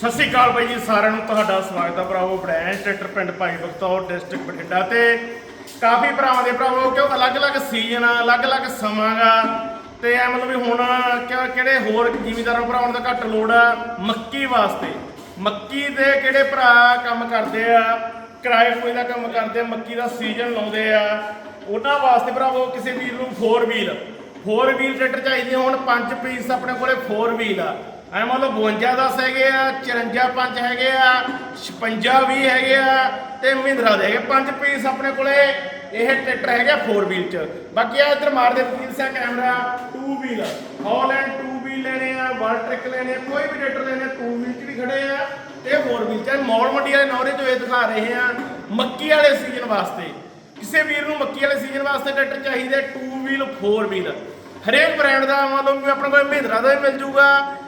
ਸਤਿ ਸ਼੍ਰੀ ਅਕਾਲ ਬਾਈ ਜੀ, ਸਾਰਿਆਂ ਨੂੰ ਤੁਹਾਡਾ ਸਵਾਗਤ ਹੈ ਭਰਾਵੋ ਬ੍ਰਾਂਚ ਟਰੈਕਟਰ ਪਿੰਡ ਭਾਈ ਬਖਤੌਰ ਡਿਸਟ੍ਰਿਕਟ ਬਠਿੰਡਾ ਤੇ। ਕਾਫੀ ਭਰਾਵਾਂ ਦੇ ਭਰਾਵੋ, ਕਿਉਂ ਅਲੱਗ-ਅਲੱਗ ਸੀਜ਼ਨ ਆ, ਅਲੱਗ-ਅਲੱਗ ਸਮਾਂ ਗਾ, ਤੇ ਐ ਮਤਲਬ ਵੀ ਹੁਣ ਕਿ- ਕਿਹੜੇ ਹੋਰ ਜ਼ਿਮੀਦਾਰਾਂ ਭਰਾਵਾਂ ਦਾ ਘੱਟ ਲੋੜ ਆ, ਮੱਕੀ ਵਾਸਤੇ। ਮੱਕੀ ਦੇ ਕਿਹੜੇ ਭਰਾ ਕੰਮ ਕਰਦੇ ਆ, ਕਿਰਾਏ ਕੋਈ ਦਾ ਕੰਮ ਕਰਦੇ ਆ, ਮੱਕੀ ਦਾ ਸੀਜ਼ਨ ਲਾਉਂਦੇ ਆ। ਉਹਨਾਂ ਵਾਸਤੇ ਭਰਾਵੋ, ਕਿਸੇ ਵੀਰ ਨੂੰ 4 ਵੀਲ 4 ਵੀਲ ਟਰੈਕਟਰ ਚਾਹੀਦੇ ਹੁਣ 5 ਪੀਸ ਆਪਣੇ ਕੋਲੇ 4 ਵੀਲ ਆ। ਐ ਮੰਨ ਲਓ 52 10 ਹੈਗੇ ਆ 54 5 ਹੈਗੇ ਆ 56 20 ਹੈਗੇ ਆ ਤੇ ਮਹਿੰਦਰਾ ਦੇ ਹੈਗੇ ਪੰਜ ਪੀਸ ਆਪਣੇ ਕੋਲੇ। ਇਹ ਟਰੈਕਟਰ ਹੈਗਾ 4 ਵੀਲ ਚ। ਬਾਕੀ ਆ ਇੱਧਰ ਮਾਰਦੇ ਦੇ ਆ ਕੈਮਰਾ 2 ਵੀਲ ਹਾਲੈਂਡ 2 ਵੀਲ ਲੈਣੇ ਆ ਵਨ ਟਰੈਕ ਲੈਣੇ ਆ, ਕੋਈ ਵੀ ਟਰੈਕਟਰ ਲੈਣੇ 2 ਵੀਲ ਚ ਵੀ ਖੜੇ ਆ ਤੇ 4 ਵੀਲ ਚ। ਮੌਲ ਮੰਡੀ ਵਾਲੇ ਨੌਰੇ ਤੋਂ ਇਹ ਦਿਖਾ ਰਹੇ ਆ ਮੱਕੀ ਵਾਲੇ ਸੀਜ਼ਨ ਵਾਸਤੇ। ਕਿਸੇ ਵੀਰ ਨੂੰ ਮੱਕੀ ਵਾਲੇ ਸੀਜ਼ਨ ਵਾਸਤੇ ਟਰੈਕਟਰ ਚਾਹੀਦਾ 2 ਵੀਲ 4 ਵੀਲ ਹਰੇਕ ਬ੍ਰਾਂਡ ਦਾ ਮਤਲਬ ਵੀ ਆਪਣੇ ਕੋਲ ਮਹਿੰਦਰਾ ਦਾ ਵੀ ਮਿਲ ਜੂਗਾ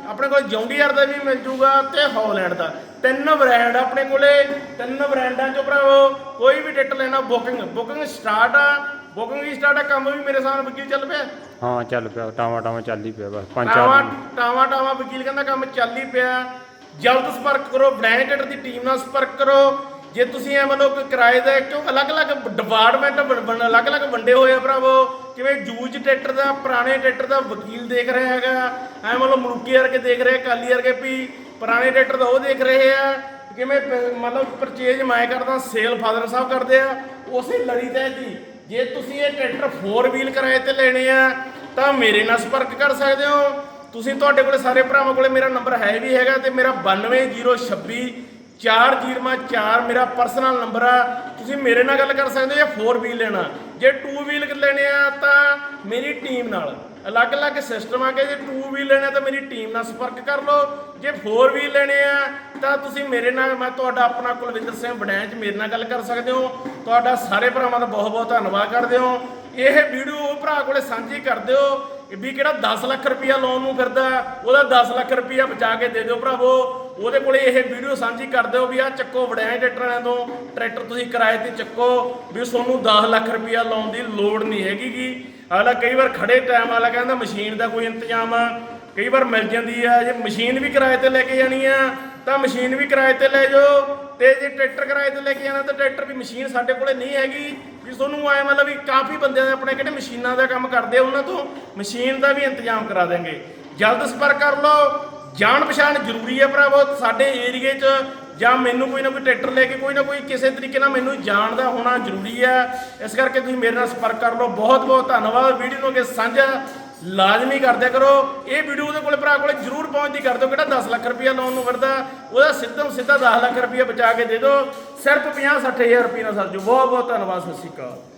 ਆਪਣੇ ਕੋਲ ਜੌਂਡੀਅਰ ਦਾ ਵੀ ਮਿਲ ਜੂਗਾ ਤੇ ਹੌਲੈਂਡ ਦਾ। ਤਿੰਨ ਬ੍ਰਾਂਡ ਆਪਣੇ ਕੋਲੇ ਤਿੰਨ ਬ੍ਰਾਂਡਾਂ ਚੋਂ ਭਰਾਵੋ ਕੋਈ ਵੀ ਟਿਕਟ ਲੈਣਾ ਬੁਕਿੰਗ ਬੁਕਿੰਗ ਸਟਾਰਟ ਆ ਬੁਕਿੰਗ ਹੀ ਸਟਾਰਟ ਆ ਕੰਮ ਵੀ ਮੇਰੇ ਸਾਹਮਣੇ ਵਕੀਲ ਚੱਲ ਪਿਆ। ਹਾਂ ਚੱਲ ਪਿਆ ਟਾਵਾ ਟਾਵਾ ਚੱਲ ਹੀ ਪਿਆ ਬਸ ਪੰਜ ਚਾਰ ਟਾਵਾ ਟਾਵਾ ਟਾਵਾ ਵਕੀਲ ਕਹਿੰਦਾ ਕੰਮ ਚੱਲ ਹੀ ਪਿਆ। ਜਲਦ ਸੰਪਰਕ ਕਰੋ ਬ੍ਰਾਂਡਡ ਦੀ ਟੀਮ ਨਾਲ ਸੰਪਰਕ ਕਰੋ। ਜੇ ਤੁਸੀਂ ਐ ਮੰਨੋ ਕਿ ਕਿਰਾਏ ਦਾ ਕਿਉਂ ਅਲੱਗ-ਅਲੱਗ ਡਿਪਾਰਟਮੈਂਟ ਬਣ ਅਲੱਗ-ਅਲੱਗ ਵੰਡੇ ਹੋਏ ਆ ਭਰਾਵੋ ਕਿਵੇਂ ਜੂਜ ਟਰੈਕਟਰ ਦਾ, ਪੁਰਾਣੇ ਟਰੈਕਟਰ ਦਾ ਵਕੀਲ ਦੇਖ ਰਿਹਾ ਹੈਗਾ। ਐ ਮਤਲਬ ਲਓ ਮਲੂਕੀ ਵਰਗੇ ਦੇਖ ਰਹੇ ਕਾਲੀ ਵਰਗੇ ਵੀ ਪੁਰਾਣੇ ਟਰੈਕਟਰ ਦਾ ਉਹ ਦੇਖ ਰਹੇ ਆ। ਕਿਵੇਂ ਪ- ਮਤਲਬ ਪਰਚੇਜ ਮੈਂ ਕਰਦਾ ਸੇਲ ਫਾਦਰ ਸਾਹਿਬ ਕਰਦੇ ਆ। ਉਸੇ ਲੜੀ ਤੇ ਜੀ ਜੇ ਤੁਸੀਂ ਇਹ ਟਰੈਕਟਰ 4 ਵੀਲ ਕਿਰਾਏ ਤੇ ਲੈਣੇ ਆ, ਤਾਂ ਮੇਰੇ ਨਾਲ ਸੰਪਰਕ ਕਰ ਸਕਦੇ ਹੋ। ਤੁਸੀਂ ਤੁਹਾਡੇ ਕੋਲੇ ਸਾਰੇ ਭਰਾਵਾਂ ਕੋਲੇ ਮੇਰਾ ਨੰਬਰ ਹੈ ਵੀ ਹੈਗਾ ਤੇ ਮੇਰਾ 92026 404 ਮੇਰਾ ਪਰਸਨਲ ਨੰਬਰ ਆ। ਤੁਸੀਂ ਮੇਰੇ ਨਾਲ ਗੱਲ ਕਰ ਸਕਦੇ ਹੋ ਜਾਂ 4 ਵੀਲ ਲੈਣਾ। ਜੇ 2 ਵੀਲ ਲੈਣੇ ਆ ਤਾਂ ਮੇਰੀ ਟੀਮ ਨਾਲ। ਅਲੱਗ-ਅਲੱਗ ਸਿਸਟਮ ਆ ਕਿ ਜੇ 2 ਵੀਲ ਲੈਣਾ ਤਾਂ ਮੇਰੀ ਟੀਮ ਨਾਲ ਸੰਪਰਕ ਕਰ ਲਓ। ਜੇ 4 ਵੀਲ ਲੈਣੇ ਆ ਤਾਂ ਤੁਸੀਂ ਮੇਰੇ ਨਾਲ, ਮੈਂ ਤੁਹਾਡਾ ਆਪਣਾ ਕੁਲਵਿੰਦਰ ਸਿੰਘ ਬੜੈਂਚ ਮੇਰੇ ਨਾਲ ਗੱਲ ਕਰ ਸਕਦੇ ਹੋ। ਤੁਹਾਡਾ ਸਾਰੇ ਭਰਾਵਾਂ ਦਾ ਬਹੁਤ-ਬਹੁਤ ਧੰਨਵਾਦ ਕਰਦੇ ਹੋ। ਇਹ ਵੀਡੀਓ ਉਹ ਭਰਾ ਕੋਲੇ ਸਾਂਝੀ ਕਰ ਦਿਓ ਵੀ ਕਿਹੜਾ 10 ਲੱਖ ਰੁਪਇਆ ਲੋਨ ਨੂੰ ਫਿਰਦਾ, ਉਹਦਾ 10 ਲੱਖ ਰੁਪਇਆ ਬਚਾ ਕੇ ਦੇ ਦਿਓ ਭਰਾਵੋ। ਉਹਦੇ ਕੋਲੇ ਇਹ ਵੀਡੀਓ ਸਾਂਝੀ ਕਰ ਦਿਓ ਵੀ ਆ ਚੱਕੋ ਵੜਿਆ ਟਰੈਕਟਰਾਂ ਤੋਂ, ਟਰੈਕਟਰ ਤੁਸੀਂ ਕਿਰਾਏ ਤੇ ਚੱਕੋ ਵੀ ਤੁਹਾਨੂੰ 10 ਲੱਖ ਰੁਪਇਆ ਲਾਉਣ ਦੀ ਲੋੜ ਨਹੀਂ ਹੈਗੀ ਗੀ। ਹਾਲਾ ਕਈ ਵਾਰ ਖੜੇ ਟਾਈਮ ਵਾਲਾ ਕਹਿੰਦਾ ਮਸ਼ੀਨ ਦਾ ਕੋਈ ਇੰਤਜ਼ਾਮ ਆ, ਕਈ ਵਾਰ ਮਿਲ ਜਾਂਦੀ ਆ, ਜੇ ਮਸ਼ੀਨ ਵੀ ਕਿਰਾਏ ਤੇ ਲੈ ਕੇ ਜਾਣੀ ਆ, ਤਾਂ ਮਸ਼ੀਨ ਵੀ ਕਿਰਾਏ ਤੇ ਲੈ ਜਾਓ ਤੇ ਜੇ ਟਰੈਕਟਰ ਕਿਰਾਏ ਤੇ ਲੈ ਕੇ ਜਾਣਾ ਤਾਂ ਟਰੈਕਟਰ ਵੀ ਮਸ਼ੀਨ ਸਾਡੇ ਕੋਲੇ ਨਹੀਂ ਹੈਗੀ। ਵੀ ਤੁਹਾਨੂੰ ਆਏ ਮਤਲਬ ਵੀ ਕਾਫੀ ਬੰਦਿਆਂ ਦੇ ਆਪਣੇ ਕਿਹੜੇ ਮਸ਼ੀਨਾਂ ਦਾ ਕੰਮ ਕਰਦੇ ਆ, ਉਹਨਾਂ ਤੋਂ ਮਸ਼ੀਨ ਦਾ ਵੀ ਇੰਤਜ਼ਾਮ ਕਰਾ ਦੇਂਗੇ ਜਲਦ ਸੰਪਰਕ ਕਰ ਲਓ ਜਾਣ ਪਛਾਣ ਜ਼ਰੂਰੀ ਹੈ ਭਰਾਵੋ, ਸਾਡੇ ਏਰੀਏ 'ਚ ਜਾਂ ਮੈਨੂੰ ਕੋਈ ਨਾ ਕੋਈ ਟਰੈਕਟਰ ਲੈ ਕੇ ਕੋਈ ਨਾ ਕੋਈ ਕਿਸੇ ਤਰੀਕੇ ਨਾਲ ਮੈਨੂੰ ਜਾਣਦਾ ਹੋਣਾ ਜ਼ਰੂਰੀ ਹੈ। ਇਸ ਕਰਕੇ ਤੁਸੀਂ ਮੇਰੇ ਨਾਲ ਸੰਪਰਕ ਕਰ ਲਓ। ਬਹੁਤ ਬਹੁਤ ਧੰਨਵਾਦ। ਵੀਡੀਓ ਨੂੰ ਅੱਗੇ ਸਾਂਝਾ ਲਾਜ਼ਮੀ ਕਰਦਿਆ ਕਰੋ। ਇਹ ਵੀਡੀਓ ਉਹਦੇ ਕੋਲ ਭਰਾ ਕੋਲ ਜ਼ਰੂਰ ਪਹੁੰਚਦੀ ਕਰ ਦਿਓ। ਕਿਹੜਾ 10 ਲੱਖ ਰੁਪਇਆ ਲੋਨ ਨੂੰ ਵਰਦਾ ਉਹਦਾ ਸਿੱਧਮ ਸਿੱਧਾ 10 ਲੱਖ ਰੁਪਇਆ ਬਚਾ ਕੇ ਦੇ ਦਿਓ। ਸਿਰਫ 50 60000 ਰੁਪਏ ਨਾਲ ਸਰ ਜੋ। ਬਹੁਤ ਬਹੁਤ ਧੰਨਵਾਦ। ਸਤਿ ਸ਼੍ਰੀ ਅਕਾਲ।